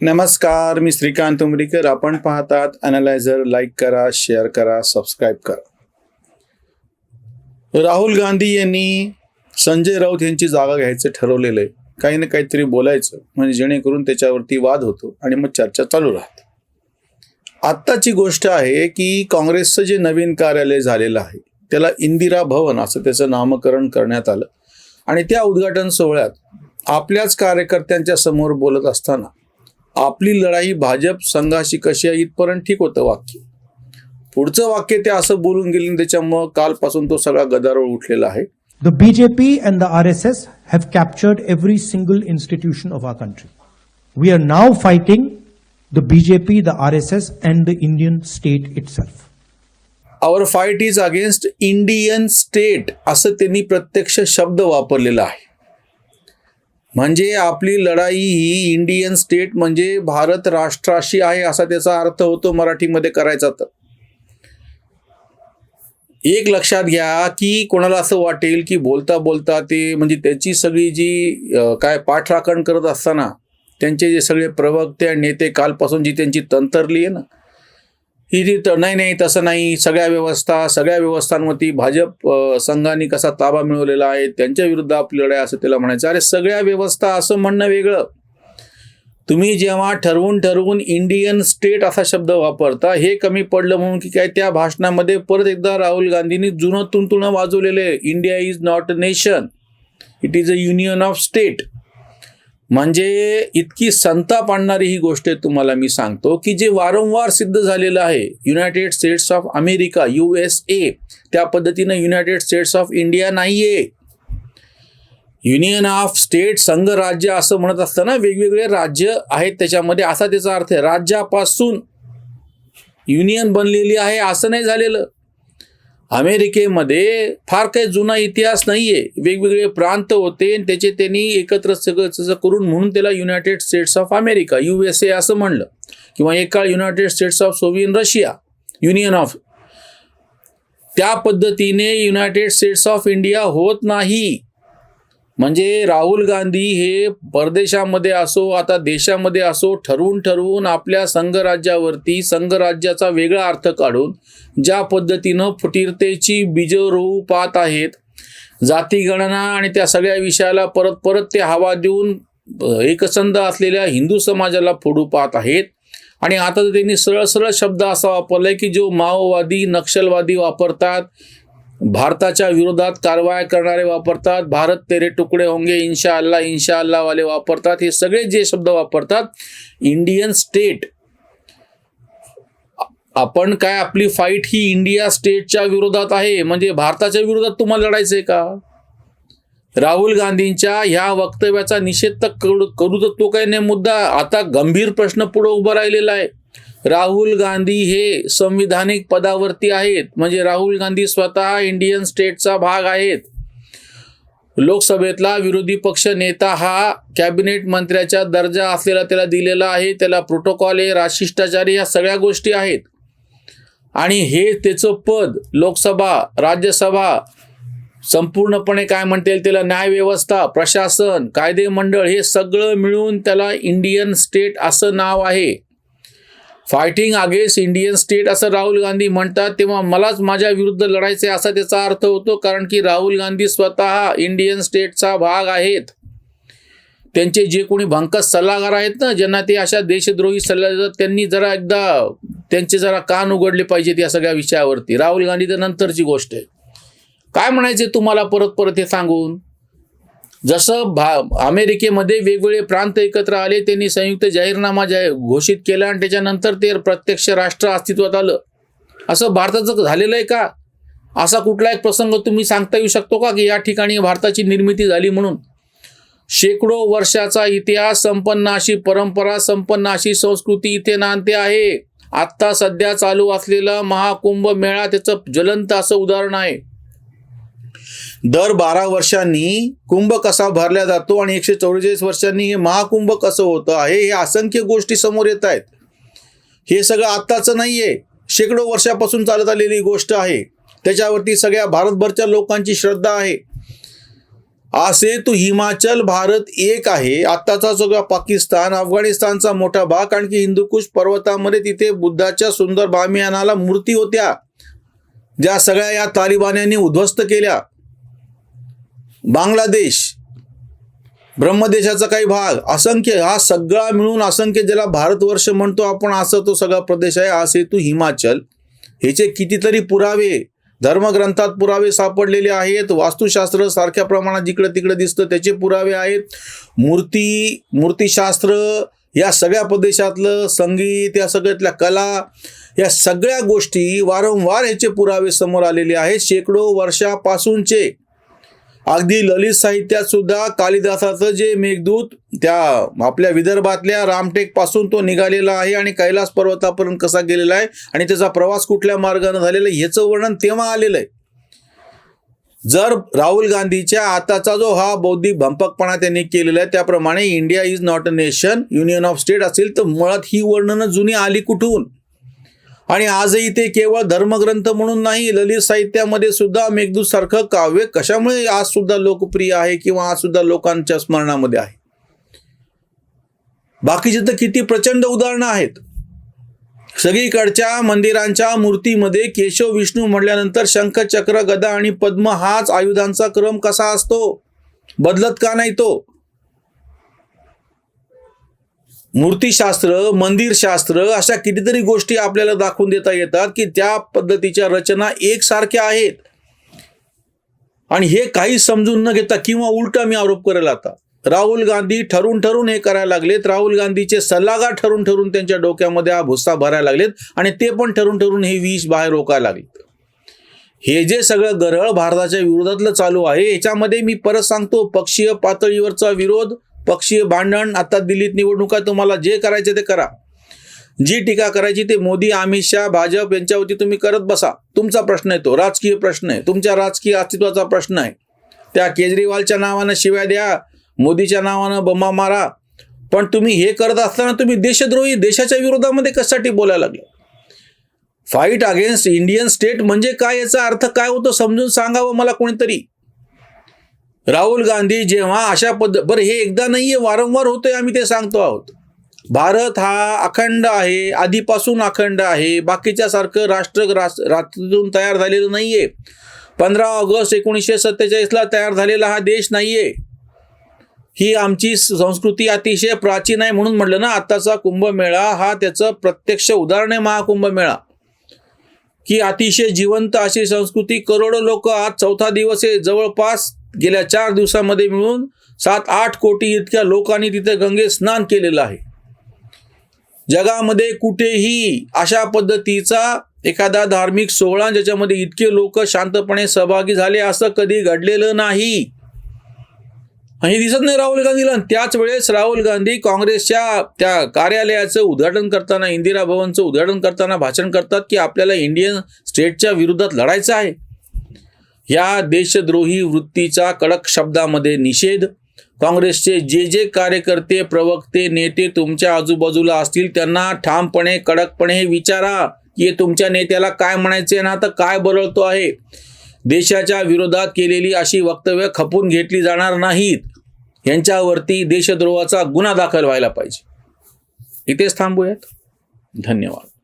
नमस्कार मी श्रीकांत उमरीकर. आपण पाहतात अनालायझर लाईक करा शेअर करा सबस्क्राईब करा. राहुल गांधी यांनी संजय राऊत यांची जागा घ्यायचं ठरवलेलं आहे. काही ना काहीतरी बोलायचं म्हणजे जेणेकरून त्याच्यावरती वाद होतो आणि मग चर्चा चालू राहते. आत्ताची गोष्ट आहे की काँग्रेसचं जे नवीन कार्यालय झालेलं आहे त्याला इंदिरा भवन असं त्याचं नामकरण करण्यात आलं. आणि त्या उद्घाटन सोहळ्यात आपल्याच कार्यकर्त्यांच्या समोर बोलत असताना आपली लढाई भाजप संघाशी कशी आहे इथपर्यंत ठीक होतं वाक्य. पुढचं वाक्य ते असं बोलून गेले त्याच्यामुळं कालपासून तो सगळा गदारोळ उठलेला आहे. The BJP and the R S S have captured every single institution of our country we are now fighting the BJP the R S S and the Indian state itself our fight is against Indian state असं त्यांनी प्रत्यक्ष शब्द वापरलेला आहे. म्हणजे आपली लढाई ही Indian state म्हणजे भारत राष्ट्राशी आहे असा त्याचा अर्थ होतो मराठीमध्ये करायचा तर. एक लक्षात घ्या की कोणाला असं वाटेल की बोलता बोलता ते म्हणजे त्याची सगळी जी काय पाठराखण करत असताना त्यांचे जे सगळे प्रवक्ते आणि नेते कालपासून जी त्यांची तंतरली आहे ना ही जी नाही नाही तसं नाही. सगळ्या व्यवस्था सगळ्या व्यवस्थांवरती भाजप संघाने कसा ताबा मिळवलेला आहे त्यांच्या विरुद्ध आपली लढाई असं त्याला म्हणायचं. अरे सगळ्या व्यवस्था असं म्हणणं वेगळं. तुम्ही जेव्हा ठरवून ठरवून इंडियन स्टेट असा शब्द वापरता हे कमी पडलं म्हणून की काय त्या भाषणामध्ये परत एकदा राहुल गांधींनी जुनं तुणतुणं वाजवलेलं आहे. India is not a nation it is a union of state म्हणजे इतकी संताप आणणारी ही गोष्ट आहे तुम्हाला मी सांगतो की जे वारंवार सिद्ध झालेलं आहे United States of America U S A त्या पद्धतीनं युनायटेड स्टेट्स ऑफ इंडिया नाहीये. युनियन ऑफ स्टेट संघ राज्य असं म्हणत असताना वेगवेगळे राज्य आहेत त्याच्यामध्ये असा त्याचा अर्थ आहे राज्यापासून युनियन बनलेली आहे असं नाही झालेलं. अमेरिकेमध्ये फार काही जुना इतिहास नाहीये. वेगवेगळे प्रांत होते आणि त्याचे त्यांनी एकत्र सगळं करून म्हणून त्याला United States of America U S A असं म्हणलं. किंवा एक काळ United States of Soviet Russia union of त्या पद्धतीने युनायटेड स्टेट्स ऑफ इंडिया होत नाही. म्हणजे राहुल गांधी हे परदेशामध्ये असो आता देशामध्ये असो ठरवून ठरवून आपल्या संघराज्यावरती संघराज्याचा वेगळा अर्थ काढून ज्या पद्धतीनं फुटीरतेची बीजं पाहत आहेत जातीगणना आणि त्या सगळ्या विषयाला परत परत ते हवा देऊन एकसंध असलेल्या हिंदू समाजाला फोडू पाहत आहेत. आणि आता तर त्यांनी सरळ सरळ शब्द असा वापरलाय की जो माओवादी नक्षलवादी वापरतात भारताच्या विरोधात कारवाया करणारे वापरतात. भारत तेरे तुकडे होंगे इन्शा अल्लाह इन्शा अल्ला वाले वापरतात. हे सगळे जे शब्द वापरतात इंडियन स्टेट आपण काय आपली फाईट ही इंडिया स्टेटच्या विरोधात आहे? म्हणजे भारताच्या विरोधात तुम्हाला लढायचंय का? राहुल गांधींच्या ह्या वक्तव्याचा निषेध तर करू करू तर तो काही नाही. मुद्दा आता गंभीर प्रश्न पुढे उभा राहिलेला आहे. राहुल गांधी हे संविधानिक पदावरती आहेत. म्हणजे राहुल गांधी स्वतः इंडियन स्टेटचा भाग आहेत. लोकसभेतला विरोधी पक्ष नेता हा कॅबिनेट मंत्र्याचा दर्जा असलेला त्याला दिलेला आहे. त्याला प्रोटोकॉल आहे राशिष्टाचारी या सगळ्या गोष्टी आहेत. आणि हे त्याचं पद लोकसभा राज्यसभा संपूर्णपणे काय म्हणता येईल त्याला न्यायव्यवस्था प्रशासन कायदे मंडळ हे सगळं मिळून त्याला इंडियन स्टेट असं नाव आहे. फायटिंग अगेन्स्ट इंडियन स्टेट असं राहुल गांधी म्हणतात तेव्हा मलाच माझ्या विरुद्ध लढायचे असा त्याचा अर्थ होतो कारण की राहुल गांधी स्वतः इंडियन स्टेटचा भाग आहेत. त्यांचे जे कोणी भंकस सल्लागार आहेत ना ज्यांना ते अशा देशद्रोही सल्ला देतात त्यांनी जरा एकदा त्यांचे जरा कान उघडले पाहिजेत या सगळ्या विषयावरती. राहुल गांधी तर नंतरची गोष्ट आहे. काय म्हणायचे तुम्हाला परत परत हे सांगून? जसं भा अमेरिकेमध्ये वेगवेगळे प्रांत एकत्र आले त्यांनी संयुक्त जाहीरनामा जाहीर घोषित केला आणि त्याच्यानंतर ते प्रत्यक्ष राष्ट्र अस्तित्वात आलं. असं भारताचं झालेलं आहे का? असा कुठला एक प्रसंग तुम्ही सांगता येऊ शकतो का की या ठिकाणी भारताची निर्मिती झाली म्हणून? शेकडो वर्षाचा इतिहास संपन्न अशी परंपरा संपन्न अशी संस्कृती इथे नांदते आहे. आत्ता सध्या चालू असलेला महाकुंभ मेळा त्याचं ज्वलंत असं उदाहरण आहे. दर बारा वर्षांनी कुंभ कसा भरला जातो आणि एकशे चौवेचाळीस वर्षांनी हे महाकुंभ कसं होतं आहे हे असंख्य गोष्टी समोर येत आहेत. हे सगळं आत्ताचं नाही आहे शेकडो वर्षापासून चालत आलेली गोष्ट आहे. त्याच्यावरती सगळ्या भारतभरच्या लोकांची श्रद्धा आहे. असे तू हिमाचल भारत एक आहे. आत्ताचा सगळा पाकिस्तान अफगाणिस्तानचा मोठा भाग कारण की हिंदुकुश पर्वतामध्ये तिथे बुद्धाच्या सुंदर बामियानाला मूर्ती होत्या. ज्या सगळ्या या तालिबान्यांनी उद्ध्वस्त केल्या. बांगलादेश ब्रह्मदेशाचा काही भाग असंख्य हा सगळा मिळून असंख्य ज्याला भारतवर्ष म्हणतो आपण असं तो सगळा प्रदेश आहे असे तू हिमाचल. ह्याचे कितीतरी पुरावे धर्मग्रंथात पुरावे सापडलेले आहेत वास्तुशास्त्र सारख्या प्रमाणात जिकडं तिकडे दिसतं त्याचे पुरावे आहेत. मूर्ती मूर्तीशास्त्र या सगळ्या प्रदेशातलं संगीत या सगळ्यातल्या कला या सगळ्या गोष्टी वारंवार ह्याचे पुरावे समोर आलेले आहेत. शेकडो वर्षापासूनचे अगदी ललित साहित्यात सुद्धा कालिदासाचं जे मेघदूत त्या आपल्या विदर्भातल्या रामटेकपासून तो निघालेला आहे आणि कैलास पर्वतापर्यंत कसा गेलेला आहे आणि त्याचा प्रवास कुठल्या मार्गाने झालेला आहे याचं वर्णन तेव्हा आलेलं आहे. जर राहुल गांधीच्या आताचा जो हा बौद्धिक भंपकपणा त्यांनी केलेला आहे त्याप्रमाणे India is not a nation union of state असेल तर मुळात ही वर्णनं जुनी आली कुठून? आणि आजही ते केवळ धर्मग्रंथ म्हणून नाही ललित साहित्यामध्ये सुद्धा मेघदूत सारखं काव्य कशामुळे आज सुद्धा लोकप्रिय आहे किंवा आज सुद्धा लोकांच्या स्मरणामध्ये आहे? बाकीचे तर किती प्रचंड उदाहरणं आहेत. सगळीकडच्या मंदिरांच्या मूर्तीमध्ये केशव विष्णू म्हटल्यानंतर शंख चक्र गदा आणि पद्म हाच आयुधांचा क्रम कसा असतो? बदलत का नाही तो? मूर्तीशास्त्र मंदिरशास्त्र अशा कितीतरी गोष्टी आपल्याला दाखवून देता येतात की त्या पद्धतीच्या रचना एकसारख्या आहेत. आणि हे काही समजून न घेता किंवा उलटा मी आरोप करेल आता. राहुल गांधी ठरून ठरून हे करायला लागलेत. राहुल गांधीचे सल्लागार ठरून ठरून त्यांच्या डोक्यामध्ये हा भुस्सा भरायला लागलेत आणि ते पण ठरून ठरून हे विष बाहेर रोकायला लागलेत. हे जे सगळं गरळ भारताच्या विरोधातलं चालू आहे याच्यामध्ये मी परत सांगतो पक्षीय पातळीवरचा विरोध पक्षीय भांडण आता दिल्लीत निवडणुका तुम्हाला जे करायचे ते करा. जी टीका करायची ते मोदी अमित शहा भाजप यांच्यावरती तुम्ही करत बसा. तुमचा प्रश्न आहे तो राजकीय प्रश्न आहे. तुमच्या राजकीय अस्तित्वाचा प्रश्न आहे. त्या केजरीवालच्या नावानं शिव्या द्या मोदीच्या नावानं बंबा मारा. पण तुम्ही हे करत असताना तुम्ही देशद्रोही देशाच्या विरोधामध्ये कशासाठी बोलायला लागले? फाईट अगेन्स्ट इंडियन स्टेट म्हणजे काय याचा अर्थ काय होतो समजून सांगावं मला कोणीतरी? राहुल गांधी जेव्हा अशा पद्धत बरं हे एकदा नाही आहे वारंवार होतंय आम्ही ते सांगतो आहोत. भारत हा अखंड आहे आधीपासून अखंड आहे बाकीच्या सारखं राष्ट्र रात्रीतून तयार झालेलं नाही आहे पंधरा ऑगस्ट एकोणीसशे सत्तेचाळीसला तयार झालेला हा देश नाही आहे ही आमची संस्कृती अतिशय प्राचीन आहे म्हणून म्हटलं ना आत्ताचा कुंभमेळा हा त्याचं प्रत्यक्ष उदाहरण आहे महाकुंभमेळा. की अतिशय जिवंत अशी संस्कृती करोडो लोक आज चौथा दिवस आहे जवळपास गेल्या चार दिवसामध्ये मिळून सात आठ कोटी इतक्या लोकांनी तिथे गंगे स्नान केलेलं आहे. जगामध्ये कुठेही अशा पद्धतीचा एखादा धार्मिक सोहळा ज्याच्यामध्ये इतके लोक शांतपणे सहभागी झाले असं कधी घडलेलं नाही. हे दिसत नाही राहुल गांधीला. त्याच वेळेस राहुल गांधी काँग्रेसच्या त्या कार्यालयाचं उद्घाटन करताना इंदिरा भवनचं उद्घाटन करताना भाषण करतात की आपल्याला इंडियन स्टेटच्या विरोधात लढायचं आहे. या देशद्रोही वृत्तीचा कडक शब्दामध्ये निषेध. काँग्रेसचे जे जे कार्यकर्ते प्रवक्ते नेते तुमच्या आजूबाजूला असतील त्यांना ठामपणे कडकपणे विचारा की तुमच्या नेत्याला काय म्हणायचे ना तर काय बरळतो आहे. देशाच्या विरोधात केलेली अशी वक्तव्य खपून घेतली जाणार नाहीत. यांच्यावरती देशद्रोहाचा गुन्हा दाखल व्हायला पाहिजे. इथेच थांबूयात. धन्यवाद.